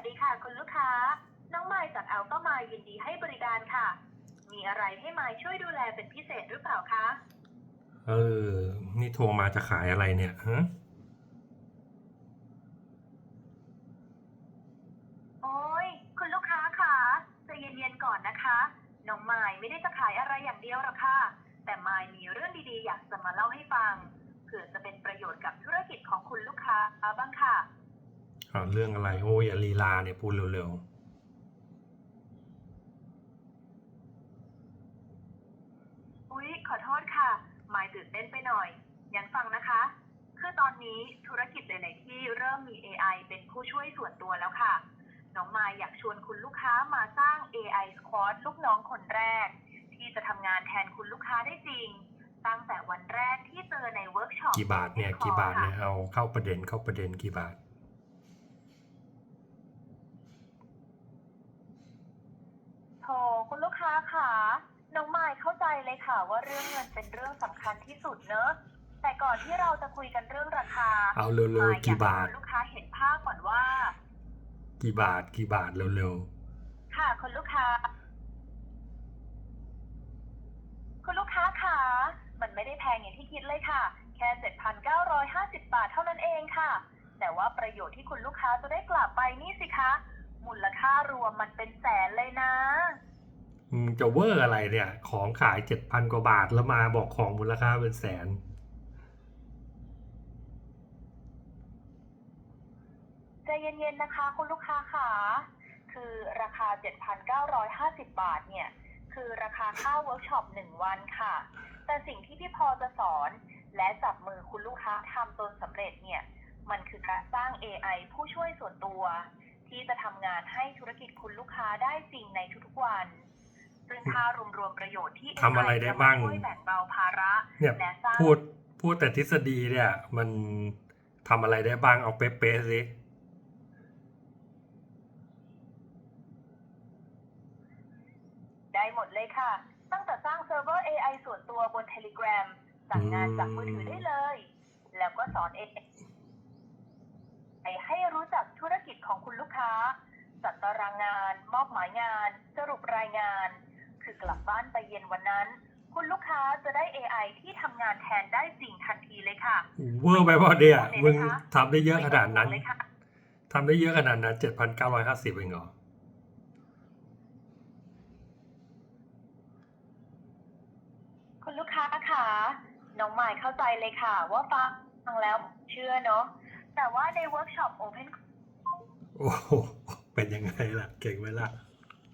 วัสดีค่ะคุณลูกค้า น้องไมล์จากอัลก็มายยินดีให้บริการค่ะ มีอะไรให้ไมล์ช่วยดูแลเป็นพิเศษหรือเปล่าคะ เออ นี่โทรมาจะขายอะไรเนี่ยฮะโอ้ยคุณลูกค้าค่ะใจเย็นๆก่อนนะคะ น้องไมล์ไม่ได้จะขายอะไรอย่างเดียวหรอกค่ะ แต่ไมล์มีเรื่องดีๆ อยากจะมาเล่าให้ฟัง เผื่อจะเป็นประโยชน์กับธุรกิจของคุณลูกค้าบ้างค่ะอ่า เรื่องอะไรโอ้ยอย่าลีลาเนี่ยพูดเร็วอุ๊ย ขอโทษค่ะ หมายตื่นเต้นไปหน่อยงั้นฟังนะคะ คือตอนนี้ธุรกิจหลาย ๆ ที่เริ่มมี AI เป็นผู้ช่วยส่วนตัวแล้วค่ะ น้องมายอยากชวนคุณลูกค้ามาสร้าง AI Squad ลูกน้องคนแรก ที่จะทำงานแทนคุณลูกค้าได้จริงตั้งแต่วันแรกที่เจอในเวิร์กช็อปๆกี่บาทเนี่ย กี่บาทเนี่ย เอาเข้าประเด็นเข้าประเด็นกี่บาท โถคุณลูกค้าค่ะน้องมายเข้าใจเลยค่ะ ว่าเรื่องเงินเป็นเรื่องสำคัญที่สุดเนอะแต่ก่อนที่เราจะคุยกันเรื่องราคาเอาเร็วมายๆกี่บาทอยกให้คุณลูกค้าเห็นภาพก่อนว่า กี่บาทกี่บาทเร็วค่ะคุณลูกค้า คุณลูกค้าค่ะมันไม่ได้แพงอย่างที่คิดเลยค่ะ แค่7,950 บาทเท่านั้นเองค่ะ แต่ว่าประโยชน์ที่คุณลูกค้าจะได้กลับไปนี่สิคะมูลค่ารวมมันเป็นแสนเลยนะๆมึง จะเวอร์อะไรเนี่ย ของขายเจ็ดพันกว่าบาทแล้วมาบอกของมูลค่าเป็นแสน ใจเย็นๆนะคะคุณลูกค้าค่ะคือราคา 7,950 บาทเนี่ย คือราคาค่าเวิร์กช็อปหนึ่งวันค่ะ แต่สิ่งที่พี่พอจะสอน และจับมือคุณลูกค้าทำจนสำเร็จเนี่ย มันคือการสร้าง AI ผู้ช่วยส่วนตัว ที่จะทำงานให้ธุรกิจคุณลูกค้าได้จริงในทุกๆวัน ซึ่งถ้ารวมๆประโยชน์ที่ทำอะไรได้บ้างจะมช่วยแบ่งเบาภาระเนี่ยและสร้างพูดพูดแต่ทฤษฎีเนี่ย มันทำอะไรได้บ้างเอาเป๊ะๆสิได้หมดเลยค่ะ ตั้งแต่สร้างเซิร์ฟเวอร์ AI ส่วนตัวบน Telegram สั่งงานจากมือถือได้เลย แล้วก็สอน AI ให้รู้จักธุรกิจของคุณลูกค้า จัดตารางงาน มอบหมายงาน สรุปรายงาน คือกลับบ้านไปเย็นวันนั้น คุณลูกค้าจะได้ AI ที่ทำงานแทนได้จริงทันทีเลยค่ะเวอร์ไปเปล่าเนี่ยไม่มึงนะคะทำได้เยอะขนาดนั้นไม่ต้องห่วงเลยค่ะทำได้เยอะขนาดนั้นเจ็ดพันเก้าร้อยห้าสิบเองเหรอคุณลูกค้าคะน้องหมายเข้าใจเลยค่ะ ว่าฟังแล้วเชื่อเนาะแต่ว่าในเวิร์กช็อป Open โอ้โหเป็นยังไงล่ะ เก่งไหมล่ะ